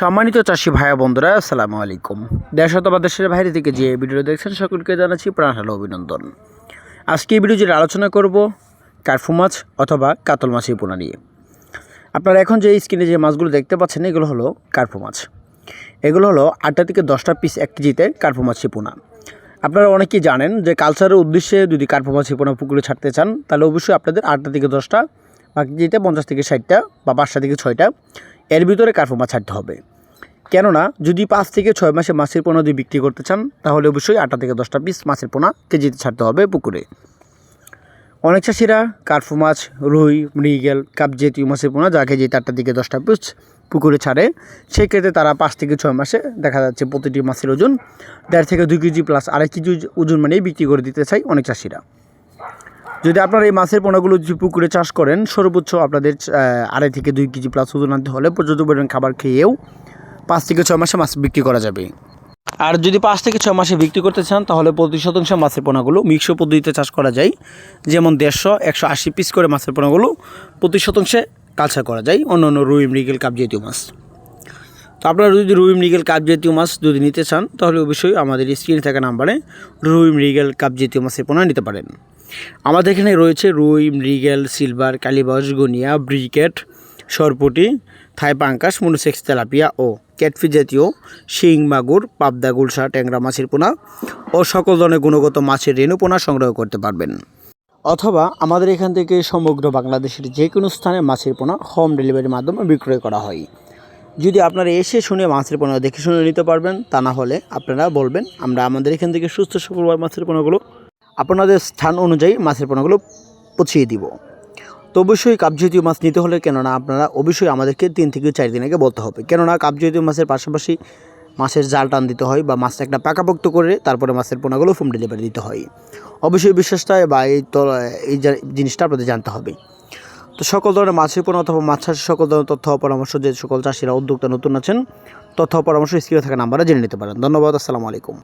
সম্মানিত চাষি ভাইয়া বন্ধুরা, আসসালামু আলাইকুম। দেশ অথবা দেশের বাইরে থেকে যে ভিডিও দেখছেন, সকলকে জানাচ্ছি প্রাণ ভালো অভিনন্দন। আজকে এই ভিডিও যেটা আলোচনা করব কার্ফু মাছ অথবা কাতল মাছের পোনা নিয়ে। আপনারা এখন যে স্ক্রিনে যে মাছগুলো দেখতে পাচ্ছেন, এগুলো হলো কার্ফু মাছ। এগুলো হলো আটটা থেকে দশটা পিস এক কেজিতে কার্ফু মাছের পোনা। আপনারা অনেকেই জানেন যে কালচারের উদ্দেশ্যে যদি কার্ফু মাছের পোনা পুকুরে ছাড়তে চান, তাহলে অবশ্যই আপনাদের আটটা থেকে দশটা বা কেজিতে পঞ্চাশ থেকে ষাটটা বা পাঁচটা থেকে ছয়টা এর ভিতরে কার্ফু মাছ ছাড়তে হবে? কেননা, যদি পাঁচ থেকে ছয় মাসে মাছের পোনা যদি বিক্রি করতে চান, তাহলে অবশ্যই আটটা থেকে দশটা পিস মাছের পোনা কেজিতে ছাড়তে হবে পুকুরে। অনেক চাষিরা কার্ফু মাছ, রুই, মৃগেল কাপ জাতীয় মাছের পোনা যা কেজিতে আটটা থেকে দশটা পিস পুকুরে ছাড়ে। সেক্ষেত্রে তারা পাঁচ থেকে ছয় মাসে দেখা যাচ্ছে প্রতিটি মাছের ওজন দেড় থেকে দুই কেজি প্লাস আড়াই কেজি ওজন মানেই বিক্রি করে দিতে চাই অনেক চাষিরা। যদি আপনারা এই মাছের পোনাগুলো যদি পুকুরে চাষ করেন, সর্বোচ্চ আপনাদের আড়াই থেকে দুই কেজি প্লাস ওজন আনতে হলে পর্যাপ্ত পরিমাণ খাবার খেয়েও পাঁচ থেকে ছয় মাসে মাছ বিক্রি করা যাবে। আর যদি পাঁচ থেকে ছয় মাসে বিক্রি করতে চান, তাহলে প্রতি শতাংশ মাছের পোনাগুলো মিক্স পদ্ধতিতে চাষ করা যায়। যেমন দেড়শো, একশো আশি পিস করে মাছের পোনাগুলো প্রতি শতাংশে কালচার করা যায়, অন্য অন্য রুই, মৃগেল, কাপ জাতীয় মাছ। তো আপনারা যদি রুই, মৃগেল, কাপ জাতীয় মাছ যদি নিতে চান, তাহলে অবশ্যই আমাদের স্ক্রিনে থাকা নাম্বারে রুই, মৃগেল, কাপ জাতীয় মাছের পোনা নিতে পারেন। আমাদের এখানে রয়েছে রুই, মৃগেল, সিলভার কালীবাস গনিয়া, ব্রিকেট, সরপুটি, থাই পাঙ্কাস মনুসেক্স তেলাপিয়া ও ক্যাটফি জাতীয় শিং, মাগুর, পাবদা, গুলশা, ট্যাংরা, মাছের পোনা ও সকল ধরনের গুণগত মাছের রেণু পোনা সংগ্রহ করতে পারবেন। অথবা আমাদের এখান থেকে সমগ্র বাংলাদেশের যে কোনো স্থানে মাছের পোনা হোম ডেলিভারির মাধ্যমে বিক্রয় করা হয়। যদি আপনারা এসে শুনে মাছের পোনা দেখে শুনে নিতে পারবেন, তা না হলে আপনারা বলবেন, আমরা আমাদের এখান থেকে সুস্থ সফলভাবে মাছের পোনাগুলো আপনাদের স্থান অনুযায়ী মাছের পোনাগুলো পচিয়ে দিব। তো অবশ্যই কাপজাতীয় মাছ নিতে হলে, কেননা আপনারা অবশ্যই আমাদেরকে তিন থেকে চার দিন আগে বলতে হবে। কেননা কাপজাতীয় মাছের পাশাপাশি মাছের জাল টান দিতে হয় বা মাছটা একটা পাকাপোক্ত করে তারপরে মাছের পোনাগুলো হোম ডেলিভারি দিতে হয়। অবশ্যই বিশ্বাসটা বা এই এই জিনিসটা আপনাদের জানতে হবে। তো সকল ধরনের মাছের পোনা অথবা মাছ চাষের সকল ধরনের তথ্য পরামর্শ যে সকল চাষিরা উদ্যোক্তা নতুন আছেন, তথ্য পরামর্শ স্ক্রিনে থাকা নাম্বারে জেনে নিতে পারেন। ধন্যবাদ, আসসালামু আলাইকুম।